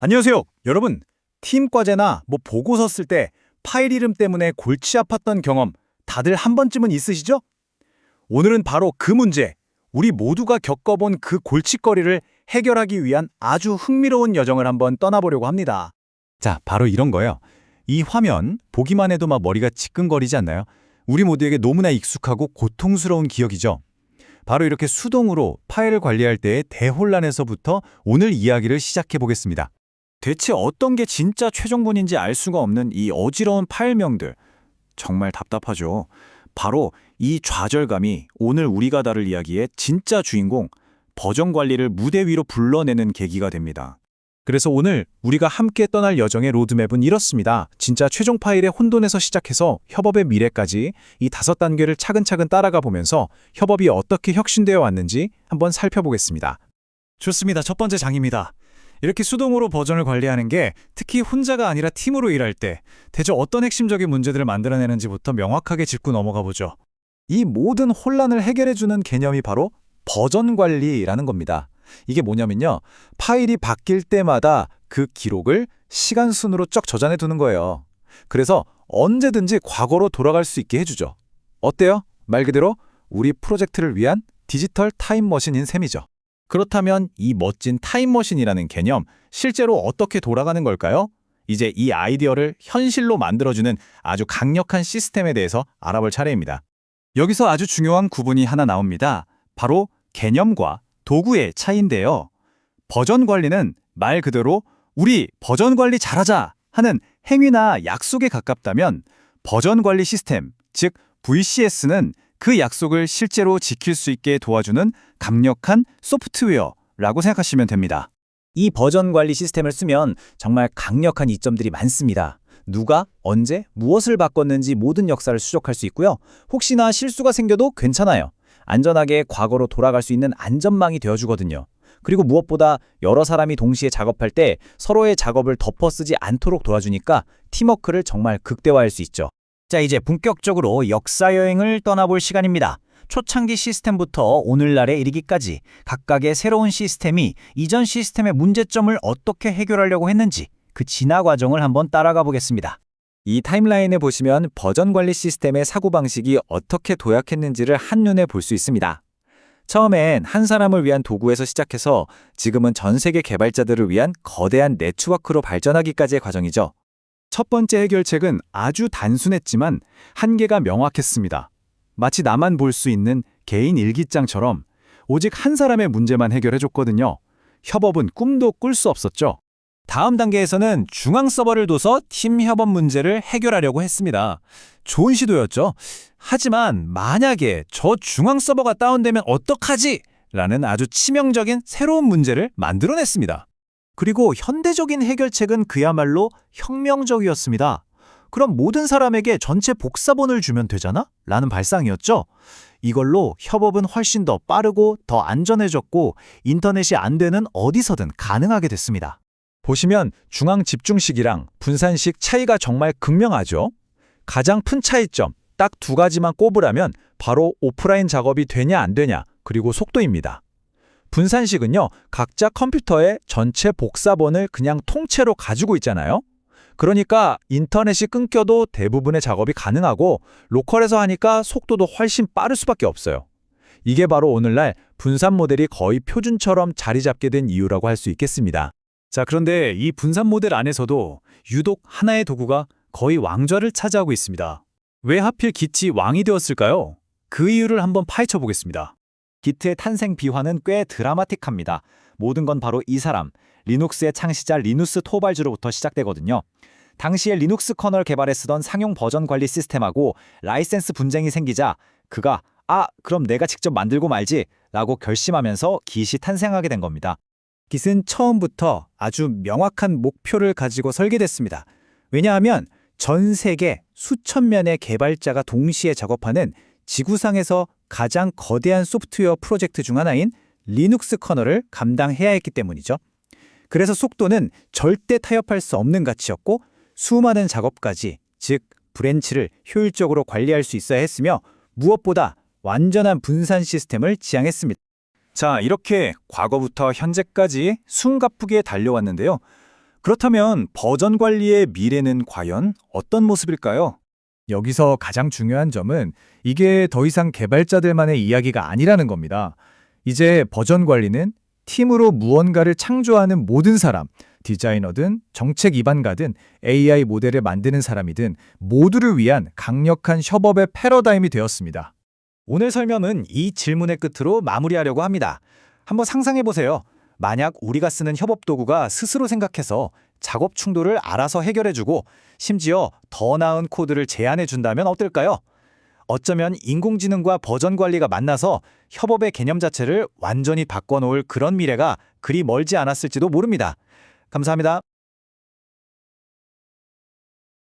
안녕하세요. 여러분, 팀 과제나 뭐 보고서 쓸 때 파일 이름 때문에 골치 아팠던 경험 다들 한 번쯤은 있으시죠? 오늘은 바로 그 문제, 우리 모두가 겪어본 그 골칫거리를 해결하기 위한 아주 흥미로운 여정을 한번 떠나보려고 합니다. 자, 바로 이런 거예요. 이 화면 보기만 해도 막 머리가 지끈거리지 않나요? 우리 모두에게 너무나 익숙하고 고통스러운 기억이죠. 바로 이렇게 수동으로 파일을 관리할 때의 대혼란에서부터 오늘 이야기를 시작해 보겠습니다. 대체 어떤 게 진짜 최종본인지 알 수가 없는 이 어지러운 파일명들. 정말 답답하죠. 바로 이 좌절감이 오늘 우리가 다룰 이야기의 진짜 주인공, 버전 관리를 무대 위로 불러내는 계기가 됩니다. 그래서 오늘 우리가 함께 떠날 여정의 로드맵은 이렇습니다. 진짜 최종 파일의 혼돈에서 시작해서 협업의 미래까지 이 다섯 단계를 차근차근 따라가 보면서 협업이 어떻게 혁신되어 왔는지 한번 살펴보겠습니다. 좋습니다. 첫 번째 장입니다. 이렇게 수동으로 버전을 관리하는 게 특히 혼자가 아니라 팀으로 일할 때 대체 어떤 핵심적인 문제들을 만들어내는지부터 명확하게 짚고 넘어가 보죠. 이 모든 혼란을 해결해주는 개념이 바로 버전 관리라는 겁니다. 이게 뭐냐면요. 파일이 바뀔 때마다 그 기록을 시간 순으로 쫙 저장해 두는 거예요. 그래서 언제든지 과거로 돌아갈 수 있게 해주죠. 어때요? 말 그대로 우리 프로젝트를 위한 디지털 타임머신인 셈이죠. 그렇다면 이 멋진 타임머신이라는 개념 실제로 어떻게 돌아가는 걸까요? 이제 이 아이디어를 현실로 만들어주는 아주 강력한 시스템에 대해서 알아볼 차례입니다. 여기서 아주 중요한 구분이 하나 나옵니다. 바로 개념과 도구의 차이인데요. 버전 관리는 말 그대로 우리 버전 관리 잘하자 하는 행위나 약속에 가깝다면 버전 관리 시스템, 즉 VCS는 그 약속을 실제로 지킬 수 있게 도와주는 강력한 소프트웨어라고 생각하시면 됩니다. 이 버전 관리 시스템을 쓰면 정말 강력한 이점들이 많습니다. 누가 언제 무엇을 바꿨는지 모든 역사를 수적할 수 있고요. 혹시나 실수가 생겨도 괜찮아요. 안전하게 과거로 돌아갈 수 있는 안전망이 되어주거든요. 그리고 무엇보다 여러 사람이 동시에 작업할 때 서로의 작업을 덮어쓰지 않도록 도와주니까 팀워크를 정말 극대화할 수 있죠. 자, 이제 본격적으로 역사 여행을 떠나볼 시간입니다. 초창기 시스템부터 오늘날에 이르기까지 각각의 새로운 시스템이 이전 시스템의 문제점을 어떻게 해결하려고 했는지 그 진화 과정을 한번 따라가 보겠습니다. 이 타임라인에 보시면 버전 관리 시스템의 사고방식이 어떻게 도약했는지를 한눈에 볼 수 있습니다. 처음엔 한 사람을 위한 도구에서 시작해서 지금은 전 세계 개발자들을 위한 거대한 네트워크로 발전하기까지의 과정이죠. 첫 번째 해결책은 아주 단순했지만 한계가 명확했습니다. 마치 나만 볼 수 있는 개인 일기장처럼 오직 한 사람의 문제만 해결해줬거든요. 협업은 꿈도 꿀 수 없었죠. 다음 단계에서는 중앙 서버를 둬서 팀 협업 문제를 해결하려고 했습니다. 좋은 시도였죠. 하지만 만약에 저 중앙 서버가 다운되면 어떡하지? 라는 아주 치명적인 새로운 문제를 만들어냈습니다. 그리고 현대적인 해결책은 그야말로 혁명적이었습니다. 그럼 모든 사람에게 전체 복사본을 주면 되잖아? 라는 발상이었죠. 이걸로 협업은 훨씬 더 빠르고 더 안전해졌고 인터넷이 안 되는 어디서든 가능하게 됐습니다. 보시면 중앙 집중식이랑 분산식 차이가 정말 극명하죠. 가장 큰 차이점 딱 두 가지만 꼽으라면 바로 오프라인 작업이 되냐 안 되냐 그리고 속도입니다. 분산식은요 각자 컴퓨터에 전체 복사본을 그냥 통째로 가지고 있잖아요. 그러니까 인터넷이 끊겨도 대부분의 작업이 가능하고 로컬에서 하니까 속도도 훨씬 빠를 수밖에 없어요. 이게 바로 오늘날 분산 모델이 거의 표준처럼 자리 잡게 된 이유라고 할 수 있겠습니다. 자, 그런데 이 분산 모델 안에서도 유독 하나의 도구가 거의 왕좌를 차지하고 있습니다. 왜 하필 기치 왕이 되었을까요? 그 이유를 한번 파헤쳐 보겠습니다. 기트의 탄생 비화는 꽤 드라마틱합니다. 모든 건 바로 이 사람, 리눅스의 창시자 리누스 토발주로부터 시작되거든요. 당시에 리눅스 커널 개발에 쓰던 상용 버전 관리 시스템하고 라이센스 분쟁이 생기자 그가 아, 그럼 내가 직접 만들고 말지 라고 결심하면서 깃이 탄생하게 된 겁니다. 깃은 처음부터 아주 명확한 목표를 가지고 설계됐습니다. 왜냐하면 전 세계 수천 명의 개발자가 동시에 작업하는 지구상에서 가장 거대한 소프트웨어 프로젝트 중 하나인 리눅스 커널을 감당해야 했기 때문이죠. 그래서 속도는 절대 타협할 수 없는 가치였고 수많은 작업까지, 즉 브랜치를 효율적으로 관리할 수 있어야 했으며 무엇보다 완전한 분산 시스템을 지향했습니다. 자, 이렇게 과거부터 현재까지 숨가쁘게 달려왔는데요. 그렇다면 버전 관리의 미래는 과연 어떤 모습일까요? 여기서 가장 중요한 점은 이게 더 이상 개발자들만의 이야기가 아니라는 겁니다. 이제 버전 관리는 팀으로 무언가를 창조하는 모든 사람, 디자이너든 정책 입안가든 AI 모델을 만드는 사람이든 모두를 위한 강력한 협업의 패러다임이 되었습니다. 오늘 설명은 이 질문의 끝으로 마무리하려고 합니다. 한번 상상해 보세요. 만약 우리가 쓰는 협업 도구가 스스로 생각해서 작업 충돌을 알아서 해결해주고 심지어 더 나은 코드를 제안해 준다면 어떨까요? 어쩌면 인공지능과 버전 관리가 만나서 협업의 개념 자체를 완전히 바꿔놓을 그런 미래가 그리 멀지 않았을지도 모릅니다. 감사합니다.